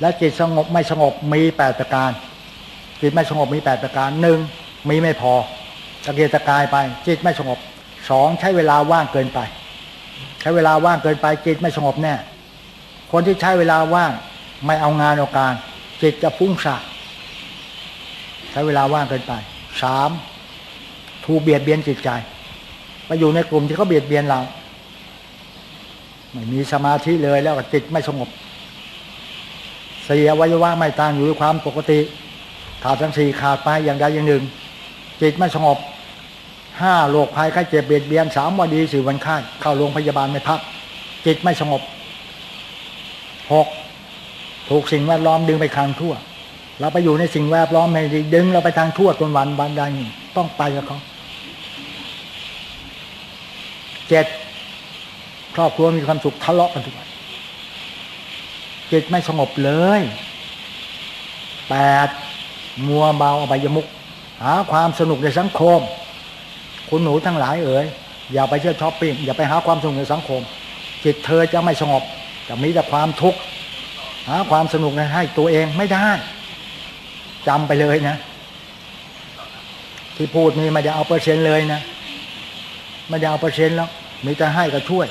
และจิตสงบไม่สงบมีแปดประการ จิตไม่สงบมีแปดประการหนึ่งมีไม่พอตะเกียกตะกายไป จิตไม่สงบสองใช้เวลาว่างเกินไป ใช้เวลาว่างเกินไปจิตไม่สงบแน่ คนที่ใช้เวลาว่างไม่เอางานเอาการ จิตจะฟุ้งซ่านใช้เวลาว่างเกินไปสามถูกเบียดเบียนจิตใจไปอยู่ในกลุ่มที่เขาเบียดเบียนเราไม่มีสมาธิเลยแล้วจิตไม่สงบ สี่อวัยวะไม่ตั้งอยู่ด้วยความปกติ ขาดทั้งสี่ขาดไปอย่างใดอย่างหนึ่ง จิตไม่สงบห้าโรคภัยไข้เจ็บเบียดเบียนสามวันดีสี่วันไข้เข้าโรงพยาบาลไม่พัก จิตไม่สงบหกถูกสิ่งแวดล้อมดึงไปทางทั่ว เราไปอยู่ในสิ่งแวดล้อมไม่ดีดึงเราไปทางทั่วจนวันวันใดต้องไปกับเขาเจ็ดครอบครัวมีความสุขทะเลาะกันทุกวัน จิตไม่สงบเลยแปดมัวเบาอบายมุกหาความสนุกในสังคม คุณหนูทั้งหลายเอ๋ยอย่าไปเที่ยวช้อปปิ้งอย่าไปหาความสนุกในสังคม จิตเธอจะไม่สงบจะมีแต่ความทุกข์หาความสนุกในให้ตัวเองไม่ได้จำไปเลยนะ ที่พูดนี่ไม่ได้เอาเปอร์เซ็นต์เลยนะไม่ได้เอาเปอร์เซ็นต์แล้วมีแต่ให้ก็ช่วย